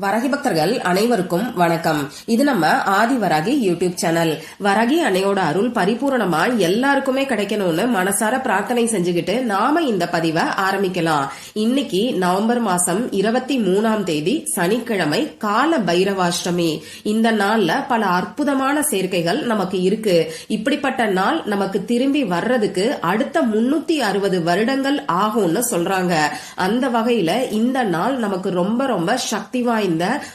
வரகி பக்தர்கள் அனைவருக்கும் வணக்கம். இது நம்ம ஆதி வராகி யூடியூப் சேனல். வரகி அன்னையோட அருள் பரிபூரணமா எல்லாருக்குமே கிடைக்கணும்னு மனசார பிரார்த்தனை செஞ்சுக்கிட்டு நாம இந்த பதிவை ஆரம்பிக்கலாம். இன்னைக்கு நவம்பர் மாசம் இருபத்தி மூணாம் தேதி சனிக்கிழமை கால பைரவாஷ்டமி. இந்த நாள்ல பல அற்புதமான சேர்க்கைகள் நமக்கு இருக்கு. இப்படிப்பட்ட நாள் நமக்கு திரும்பி வர்றதுக்கு அடுத்த முன்னூத்தி அறுபது வருடங்கள் ஆகும்னு சொல்றாங்க. அந்த வகையில இந்த நாள் நமக்கு ரொம்ப ரொம்ப சக்தி வாய்ந்த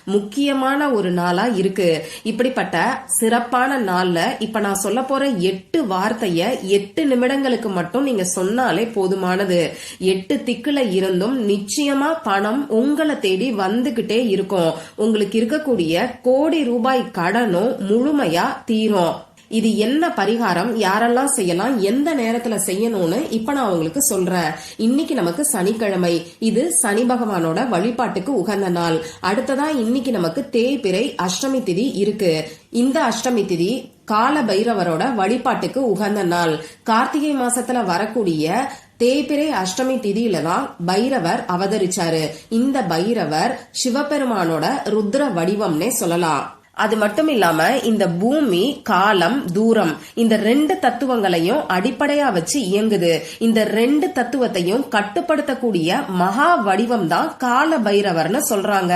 முக்கியமான ஒரு நாளா இருக்கு. இப்படிப்பட்ட சிறப்பான நாள்ல இப்ப நான் சொல்ல போற எட்டு வார்த்தைய எட்டு நிமிடங்களுக்கு மட்டும் நீங்க சொன்னாலே போதுமானது. எட்டு திக்குல இருந்தும் நிச்சயமா பணம் உங்களை தேடி வந்துகிட்டே இருக்கும். உங்களுக்கு இருக்கக்கூடிய கோடி ரூபாய் கடனும் முழுமையா தீரும். இது என்ன பரிகாரம்? யாரெல்லாம் செய்யலாம்? எந்த நேரத்துல செய்யணும்னு இப்ப நான் உங்களுக்கு சொல்றேன். இன்னைக்கு நமக்கு சனிக்கிழமை. இது சனி பகவானோட வழிபாட்டுக்கு உகந்த நாள். அடுத்ததா இன்னைக்கு நமக்கு தேய்பிறை அஷ்டமி திதி இருக்கு. இந்த அஷ்டமி திதி கால பைரவரோட வழிபாட்டுக்கு உகந்த நாள். கார்த்திகை மாசத்துல வரக்கூடிய தேய்பிறை அஷ்டமி திதியில தான் பைரவர் அவதரிச்சாரு. இந்த பைரவர் சிவபெருமானோட ருத்ர வடிவம்னே சொல்லலாம். அது மட்டும் இல்லாம இந்த பூமி காலம் தூரம் இந்த ரெண்டு தத்துவங்களையும் அடிப்படையா வச்சு இயங்குது. இந்த ரெண்டு தத்துவத்தையும் கட்டுப்படுத்தக்கூடிய மகா வடிவம் தான் கால பைரவர்னு சொல்றாங்க.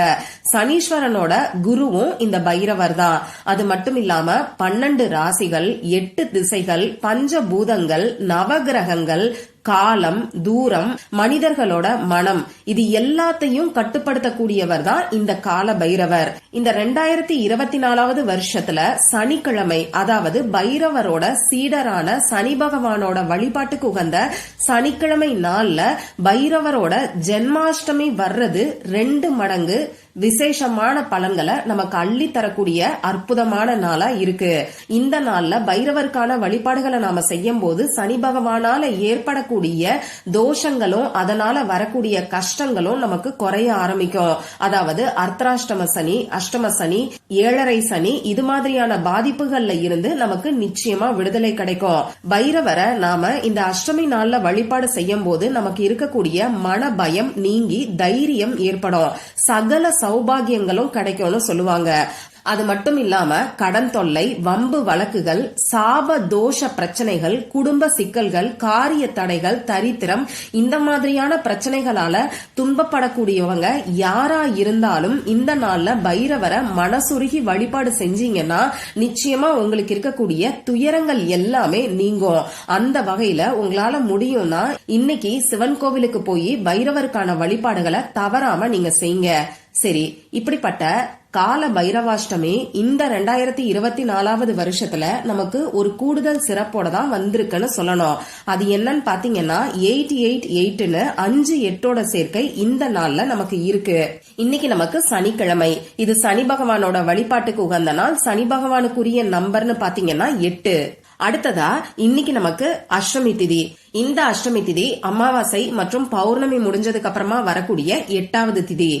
சனீஸ்வரனோட குருவும் இந்த பைரவர் தான். அது மட்டும் இல்லாம பன்னெண்டு ராசிகள் எட்டு திசைகள் பஞ்ச பூதங்கள் நவகிரகங்கள் காலம் தூரம் மனிதர்களோட மனம். இது எல்லாத்தையும் கட்டுப்படுத்தக்கூடியவர் தான் இந்த கால பைரவர் இந்த ரெண்டாயிரத்தி இருபத்தி நாலாவது வருஷத்துல சனிக்கிழமை அதாவது பைரவரோட சீடரான சனி பகவானோட வழிபாட்டுக்கு உகந்த சனிக்கிழமை நாள்ல பைரவரோட ஜென்மாஷ்டமி வர்றது ரெண்டு மடங்கு விசேஷமான பலன்களை நமக்கு அள்ளி தரக்கூடிய அற்புதமான நாளா இருக்கு. இந்த நாள்ல பைரவருக்கான வழிபாடுகளை நாம செய்யும் போது சனி பகவானால ஏற்படக்கூடிய தோஷங்களும் அதனால வரக்கூடிய கஷ்டங்களும் நமக்கு குறைய ஆரம்பிக்கும். அதாவது அர்த்தராஷ்டம சனி அஷ்டம சனி ஏழரை சனி இது மாதிரியான பாதிப்புகள்ல இருந்து நமக்கு நிச்சயமா விடுதலை கிடைக்கும். பைரவரை நாம இந்த அஷ்டமி நாள்ல வழிபாடு செய்யும் போது நமக்கு இருக்கக்கூடிய மன பயம் நீங்கி தைரியம் ஏற்படும். சகல சௌபாகியங்களும் கிடைக்கும்னு சொல்லுவாங்க. அது மட்டும் இல்லாம கடன் தொல்லை வம்பு வழக்குகள் சாப தோஷ பிரச்சனைகள் குடும்ப சிக்கல்கள் காரிய தடைகள் தரித்திரம் இந்த மாதிரியான பிரச்சனைகளால துன்பப்படக்கூடியவங்க யாரா இருந்தாலும் இந்த நாள்ல பைரவரை மனசுருகி வழிபாடு செஞ்சீங்கன்னா நிச்சயமா உங்களுக்கு இருக்கக்கூடிய துயரங்கள் எல்லாமே நீங்கும். அந்த வகையில உங்களால முடியும்னா இன்னைக்கு சிவன் கோவிலுக்கு போய் பைரவருக்கான வழிபாடுகளை தவறாம நீங்க செய்யுங்க. சரி இப்படிப்பட்ட கால பைரவாஷ்டமி இந்த ரெண்டாயிரத்தி இருபத்தி நாலாவது வருஷத்துல நமக்கு ஒரு கூடுதல் சிறப்போட தான் வந்திருக்குன்னு சொல்லணும். அது என்னன்னு பாத்தீங்கன்னா எயிட் எயிட் எயிட்னு அஞ்சு எட்டோட சேர்க்கை இந்த நாள்ல நமக்கு இருக்கு. இன்னைக்கு நமக்கு சனிக்கிழமை. இது சனி பகவானோட வழிபாட்டுக்கு உகந்த நாள். சனி பகவானுக்குரிய நம்பர்னு பாத்தீங்கன்னா எட்டு. அடுத்ததா இன்னைக்கு நமக்கு அஷ்டமி திதி. இந்த அஷ்டமி திதி அமாவாசை மற்றும் பௌர்ணமி முடிஞ்சதுக்கு அப்புறமா வரக்கூடிய எட்டாவது திதி.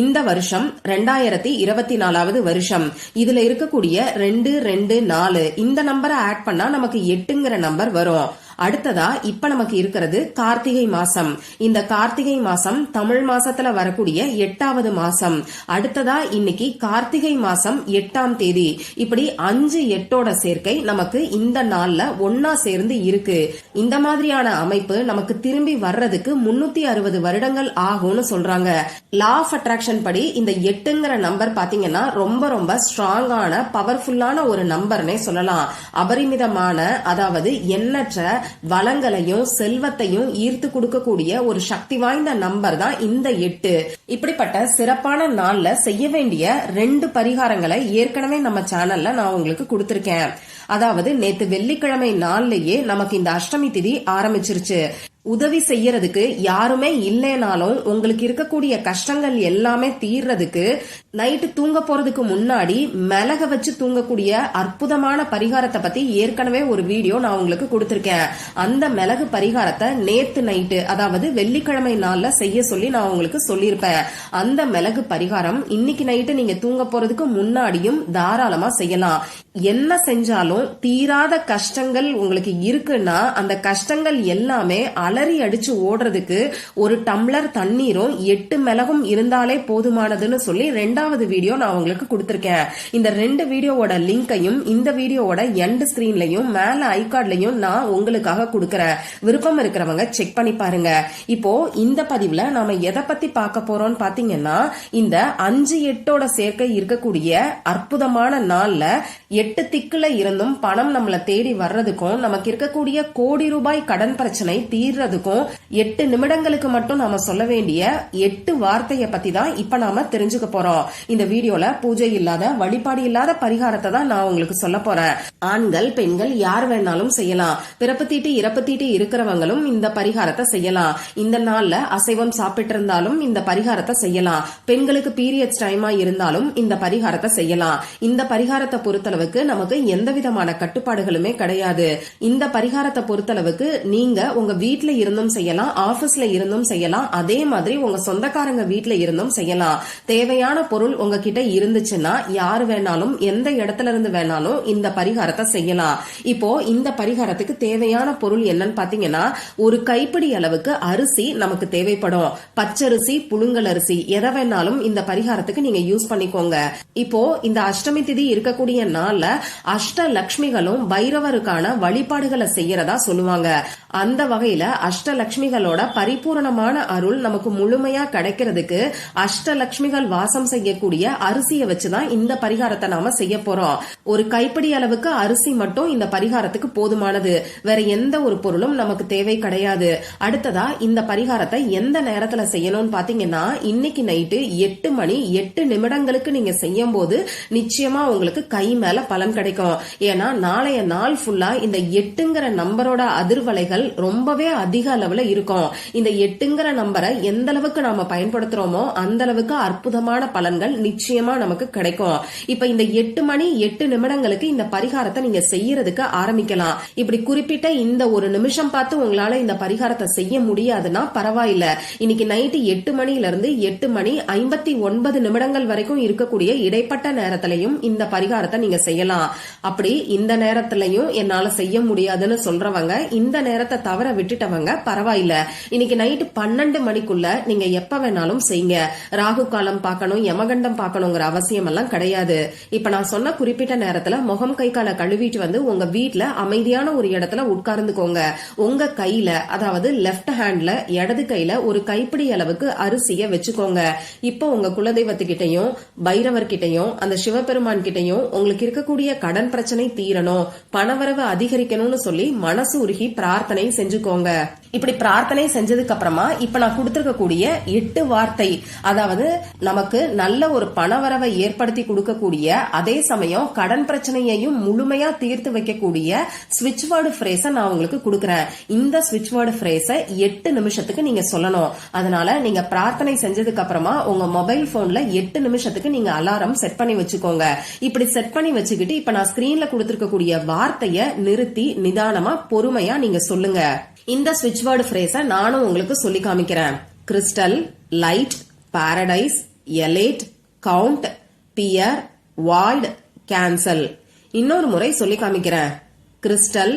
இந்த வருஷம் ரெண்டாயிரத்தி இருபத்தி நாலாவது வருஷம். இதுல இருக்கக்கூடிய ரெண்டு ரெண்டு நாலு இந்த நம்பரை ஆட் பண்ணா நமக்கு எட்டுங்கிற நம்பர் வரும். அடுத்ததா இப்ப நமக்கு இருக்கிறது கார்த்திகை மாசம். இந்த கார்த்திகை மாசம் தமிழ் மாசத்துல வரக்கூடிய எட்டாவது மாசம். அடுத்ததா இன்னைக்கு கார்த்திகை மாசம் எட்டாம் தேதி. இப்படி அஞ்சு எட்டோட சேர்க்கை நமக்கு இந்த நாள்ல ஒன்னா சேர்ந்து இருக்கு. இந்த மாதிரியான அமைப்பு நமக்கு திரும்பி வர்றதுக்கு முன்னூத்தி அறுபது வருடங்கள் ஆகும்னு சொல்றாங்க. லா ஆஃப் அட்ராக்ஷன் படி இந்த எட்டுங்கிற நம்பர் பாத்தீங்கன்னா ரொம்ப ரொம்ப ஸ்ட்ராங்கான பவர்ஃபுல்லான ஒரு நம்பர்னே சொல்லலாம். அபரிமிதமான அதாவது எண்ணற்ற வளங்களையும் செல்வத்தையும் ஈர்த்து கொடுக்கக்கூடிய ஒரு சக்தி வாய்ந்த நம்பர் தான் இந்த எட்டு. இப்படிப்பட்ட சிறப்பான நாள்ல செய்ய வேண்டிய ரெண்டு பரிகாரங்களை ஏற்கனவே நம்ம சேனல்ல நான் உங்களுக்கு கொடுத்திருக்கேன். அதாவது நேத்து வெள்ளிக்கிழமை நாள்லயே நமக்கு இந்த அஷ்டமி திதி ஆரம்பிச்சிருச்சு. உதவி செய்யறதுக்கு யாருமே இல்லைனாலும் உங்களுக்கு இருக்கக்கூடிய கஷ்டங்கள் எல்லாமே தீர்றதுக்கு நைட்டு தூங்க போறதுக்கு முன்னாடி மிளக வச்சு தூங்கக்கூடிய அற்புதமான பரிகாரத்தை பத்தி ஏற்கனவே ஒரு வீடியோ நான் உங்களுக்கு கொடுத்திருக்கேன். அந்த மிளகு பரிகாரத்தை நேத்து நைட்டு அதாவது வெள்ளிக்கிழமை நாள்ல செய்ய சொல்லி நான் உங்களுக்கு சொல்லியிருப்பேன். அந்த மிளகு பரிகாரம் இன்னைக்கு நைட்டு நீங்க தூங்க போறதுக்கு முன்னாடியும் தாராளமா செய்யலாம். என்ன செஞ்சாலும் தீராத கஷ்டங்கள் உங்களுக்கு இருக்குன்னா அந்த கஷ்டங்கள் எல்லாமே அலறி அடிச்சு ஓடுறதுக்கு ஒரு டம்ளர் தண்ணீரும் எட்டு மிளகும் இருந்தாலே போதுமானதுன்னு சொல்லி ரெண்டாவது வீடியோ நான் உங்களுக்கு கொடுத்துருக்கேன். இந்த ரெண்டு வீடியோவோட லிங்கையும் இந்த வீடியோவோட எண்ட் ஸ்கிரீன்லையும் மேல ஐகார்ட்லையும் நான் உங்களுக்காக கொடுக்கறேன். விருப்பம் இருக்கிறவங்க செக் பண்ணி பாருங்க. இப்போ இந்த பதிவுல நாம எதை பத்தி பார்க்க போறோம்னு பாத்தீங்கன்னா இந்த அஞ்சு எட்டோட சேர்க்கை இருக்கக்கூடிய அற்புதமான நாள்ல எட்டு திக்குல இருந்தும் பணம் நம்மள தேடி வர்றதுக்கும் நமக்கு இருக்கக்கூடிய கோடி ரூபாய் கடன் பிரச்சனை தீர்றதுக்கும் எட்டு நிமிடங்களுக்கு மட்டும் நாம சொல்ல வேண்டிய எட்டு வார்த்தைய பத்தி தான் இப்ப நாம தெரிஞ்சுக்க போறோம். இந்த வீடியோல பூஜை இல்லாத வழிபாடு இல்லாத பரிகாரத்தை தான் நான் உங்களுக்கு சொல்ல போறேன். ஆண்கள் பெண்கள் யார் வேணாலும் செய்யலாம். பிறப்பு தீட்டு இறப்பு தீட்டு இருக்கிறவங்களும் இந்த பரிகாரத்தை செய்யலாம். இந்த நாள்ல அசைவம் சாப்பிட்டு இருந்தாலும் இந்த பரிகாரத்தை செய்யலாம். பெண்களுக்கு பீரியட்ஸ் டைமா இருந்தாலும் இந்த பரிகாரத்தை செய்யலாம். இந்த பரிகாரத்தை பொறுத்தளவுக்கு நமக்கு எந்த விதமான கட்டுப்பாடுகளுமே கிடையாது. இந்த பரிகாரத்தை பொறுத்தளவுக்கு நீங்க உங்க வீட்ல இருந்தும் செய்யலாம் ஆபீஸ்ல இருந்தும் செய்யலாம் அதே மாதிரி உங்க சொந்தக்காரங்க வீட்ல இருந்தும் செய்யலாம். தேவையான பொருள் உங்ககிட்ட இருந்துச்சுன்னா யார் வேணாலும் எந்த இடத்துல இருந்து வேணாலும் இந்த பரிகாரத்தை செய்யலாம். இப்போ இந்த பரிகாரத்துக்கு தேவையான பொருள் என்னன்னு பாத்தீங்கன்னா ஒரு கைப்பிடி அளவுக்கு அரிசி நமக்கு தேவைப்படும். பச்சரிசி புழுங்கல் அரிசி எதை வேணாலும் இந்த பரிகாரத்துக்கு நீங்க யூஸ் பண்ணிக்கோங்க. இப்போ இந்த அஷ்டமி திதி இருக்கக்கூடிய நாள் நாள்ல அஷ்ட லக்ஷ்மிகளும் பைரவருக்கான வழிபாடுகளை செய்யறதா சொல்லுவாங்க. அந்த வகையில அஷ்டலக்ஷ்மிகளோட பரிபூரணமான அருள் நமக்கு முழுமையா கிடைக்கிறதுக்கு அஷ்டலட்சுமிகள் வாசம் செய்யக்கூடிய அரிசியை வச்சுதான் இந்த பரிகாரத்தை நாம செய்ய போறோம். ஒரு கைப்பிடி அளவுக்கு அரிசி மட்டும் இந்த பரிகாரத்துக்கு போதுமானது. வேற எந்த ஒரு பொருளும் நமக்கு தேவை கிடையாது. அடுத்ததா இந்த பரிகாரத்தை எந்த நேரத்துல செய்யணும்னு பாத்தீங்கன்னா இன்னைக்கு நைட்டு எட்டு மணி எட்டு நிமிடங்களுக்கு நீங்க செய்யும் போது நிச்சயமா உங்களுக்கு கை மேல பலன் கிடைக்கும். ஏன்னா நாளைய நாள் ஃபுல்லா இந்த எட்டுங்கிற நம்பரோட அதிர்வலைகள் ரொம்பவே அதிக அளவுல இருக்கும். இந்த எட்டுங்கிற நம்பரை எந்த அளவுக்கு நாம பயன்படுத்துறோமோ அந்த அளவுக்கு அற்புதமான பலன்கள் நிச்சயமா நமக்கு கிடைக்கும். இப்ப இந்த எட்டு மணி எட்டு நிமிடங்களுக்கு இந்த பரிகாரத்தை நீங்க செய்யறதுக்கு ஆரம்பிக்கலாம். இப்படி குறிப்பிட்ட இந்த ஒரு நிமிஷம் பார்த்து உங்களால இந்த பரிகாரத்தை செய்ய முடியாதுன்னா பரவாயில்ல. இன்னைக்கு நைட்டு எட்டு மணில இருந்து எட்டு மணி ஐம்பத்தி ஒன்பது நிமிடங்கள் வரைக்கும் இருக்கக்கூடிய இடைப்பட்ட நேரத்திலையும் இந்த பரிகாரத்தை நீங்க செய்யலாம். அப்படி இந்த நேரத்திலையும் என்னால செய்ய முடியாதுன்னு சொல்றவங்க இந்த நேரத்தை தவற விட்டுட்டவங்க பரவாயில்ல. இன்னைக்கு நைட்டு பன்னெண்டு மணிக்குள்ள நீங்க எப்ப வேணாலும் செய்யுங்க. ராகு காலம் பார்க்கணும் யமகண்டம் பார்க்கணுங்கிற அவசியம் எல்லாம் கிடையாது. இப்ப நான் சொன்ன குறிப்பிட்ட நேரத்துல முகம் கை காலை கழுவிட்டு வந்து உங்க வீட்டுல அமைதியான ஒரு இடத்துல உட்கார்ந்துக்கோங்க. உங்க கையில அதாவது லெஃப்ட் ஹேண்ட்ல இடது கையில ஒரு கைப்பிடி அளவுக்கு அரிசிய வச்சுக்கோங்க. இப்போ உங்க குலதெய்வத்துக்கிட்டையும் பைரவர் கிட்டையும் அந்த சிவபெருமான் கிட்டையும் உங்களுக்கு இருக்கக்கூடிய கடன் பிரச்சனை தீரணும். பணவரவு அதிகரிக்கணும்னு சொல்லி மனசு உருகி பிரார்த்தனை செஞ்சுக்கோங்க. இப்படி பிரார்த்தனை செஞ்சதுக்கு அப்புறமா இப்ப நான் கொடுத்திருக்கக்கூடிய எட்டு வார்த்தை அதாவது நமக்கு நல்ல ஒரு பணவரவை ஏற்படுத்தி கொடுக்கக்கூடிய அதே சமயம் கடன் பிரச்சனையையும் முழுமையா தீர்த்து வைக்கக்கூடிய ஸ்விட்ச் வேர்டு ஃப்ரேஸ நான் உங்களுக்கு கொடுக்கறேன். இந்த ஸ்விட்ச் வேர்டு ஃப்ரேஸ எட்டு நிமிஷத்துக்கு நீங்க சொல்லணும். அதனால நீங்க பிரார்த்தனை செஞ்சதுக்கு அப்புறமா உங்க மொபைல் போன்ல எட்டு நிமிஷத்துக்கு நீங்க அலாரம் செட் பண்ணி வச்சுக்கோங்க. இப்படி செட் பண்ணி வச்சுக்கிட்டு இப்ப நான் ஸ்கிரீன்ல கொடுத்திருக்கக்கூடிய வார்த்தைய நிறுத்தி நிதானமா பொறுமையா நீங்க சொல்லுங்க. இந்த ஸ்விட்ச் வேர்டு ஃப்ரேஸ நானும் உங்களுக்கு சொல்லி காமிக்கிறேன். Crystal light paradise elate count pair void cancel இன்னொரு முறை சொல்லி காமிக்கிறேன். Crystal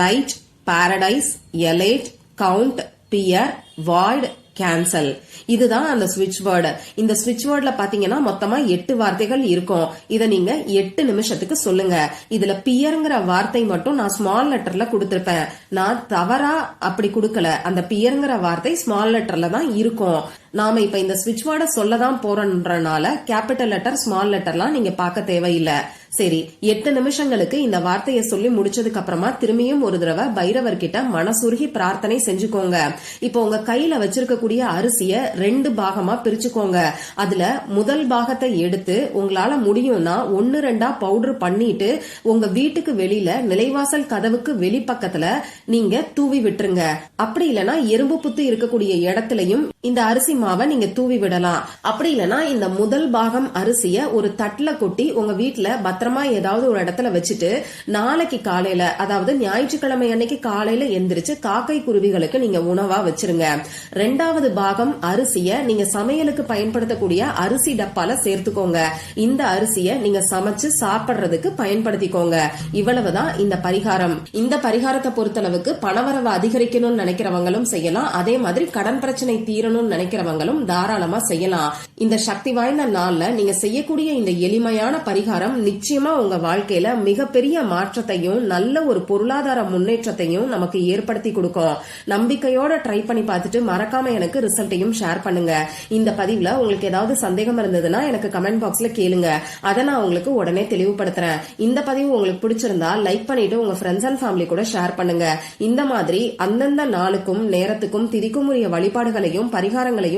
light paradise elate count pair void cancel இதுதான் அந்த ஸ்விட்ச் வேர்டு இந்த ஸ்விட்ச் வேர்ட்ல பாத்தீங்கன்னா மொத்தமா எட்டு வார்த்தைகள் இருக்கும். இதை நீங்க எட்டு நிமிஷத்துக்கு சொல்லுங்க. இதுல பியர்ங்கிற வார்த்தை மட்டும் நான் ஸ்மால் லெட்டர்ல கொடுத்திருப்பேன். நான் தவறா அப்படி கொடுக்கல. அந்த பியர்ங்கிற வார்த்தை ஸ்மால் லெட்டர்ல தான் இருக்கும். நாம இப்ப இந்த ஸ்விட்ச் வேர்டை சொல்லதான் போறோன்றனால கேபிட்டல் லெட்டர் ஸ்மால் லெட்டர்லாம் நீங்க பார்க்க தேவையில்லை. சரி எட்டு நிமிஷங்களுக்கு இந்த வார்த்தையை சொல்லி முடிச்சதுக்கு அப்புறமா திரும்பியும் ஒரு தடவை பைரவர்கிட்ட மனசுருகி பிரார்த்தனை செஞ்சுக்கோங்க. இப்போ உங்க கையில வச்சிருக்கக்கூடிய அரிசிய ரெண்டு பாகமா பிரிச்சுக்கோங்க. அதுல முதல் பாகத்தை எடுத்து உங்களால முடியும்னா ஒன்னு ரெண்டா பவுடர் பண்ணிட்டு உங்க வீட்டுக்கு வெளியில நிலைவாசல் கதவுக்கு வெளிப்பக்கத்துல நீங்க தூவி விட்டுருங்க. அப்படி இல்லைன்னா எறும்பு புத்து இருக்கக்கூடிய இடத்துலயும் இந்த அரிசி மாவை நீங்க தூவி விடலாம். அப்படி இல்லைன்னா இந்த முதல் பாகம் அரிசிய ஒரு தட்டுல கொட்டி உங்க வீட்டுல பத்திரமா ஏதாவது ஒரு இடத்துல வச்சுட்டு நாளைக்கு காலையில அதாவது ஞாயிற்றுக்கிழமை அன்னைக்கு காலையில எந்திரிச்சு காக்கை குருவிகளுக்கு நீங்க உணவா வச்சிருங்க. ரெண்டாவது பாகம் அரிசிய நீங்க சமையலுக்கு பயன்படுத்தக்கூடிய அரிசி டப்பால சேர்த்துக்கோங்க. இந்த அரிசிய நீங்க சமைச்சு சாப்பிடுறதுக்கு பயன்படுத்திக்கோங்க. இவ்வளவுதான் இந்த பரிகாரம். இந்த பரிகாரத்தை பொறுத்தளவுக்கு பணவரவு அதிகரிக்கணும்னு நினைக்கிறவங்களும் செய்யலாம். அதே மாதிரி கடன் பிரச்சனை தீரணும்னு நினைக்கிறவங்களும் தாராளமா செய்யலாம். இந்த சக்தி வாய்ந்த நாள்ல நீங்க செய்யக்கூடிய இந்த எளிமையான பரிகாரம் நிச்சயமா உங்க வாழ்க்கையில மிகப்பெரிய மாற்றத்தையும் நல்ல ஒரு பொருளாதார முன்னேற்றத்தையும் நமக்கு ஏற்படுத்தி கொடுக்கும். நம்பிக்கையோட ட்ரை பண்ணி பார்த்துட்டு மறக்காம எனக்கு ரிசல்ட்டையும் ஷேர் பண்ணுங்க. இந்த பதிவுல உங்களுக்கு ஏதாவது சந்தேகம் இருந்ததுன்னா எனக்கு கமெண்ட் பாக்ஸ்ல கேளுங்க. அதை நான் உங்களுக்கு உடனே தெளிவுபடுத்துறேன். இந்த பதிவு உங்களுக்கு பிடிச்சிருந்தா லைக் பண்ணிட்டு உங்க ஃப்ரெண்ட்ஸ் அண்ட் ஃபேமிலி கூட ஷேர் பண்ணுங்க. இந்த மாதிரி அந்தந்த நாளுக்கும் நேரத்துக்கும் திதிக்கும் உரிய வழிபாடுகளையும் பரிகாரங்களையும்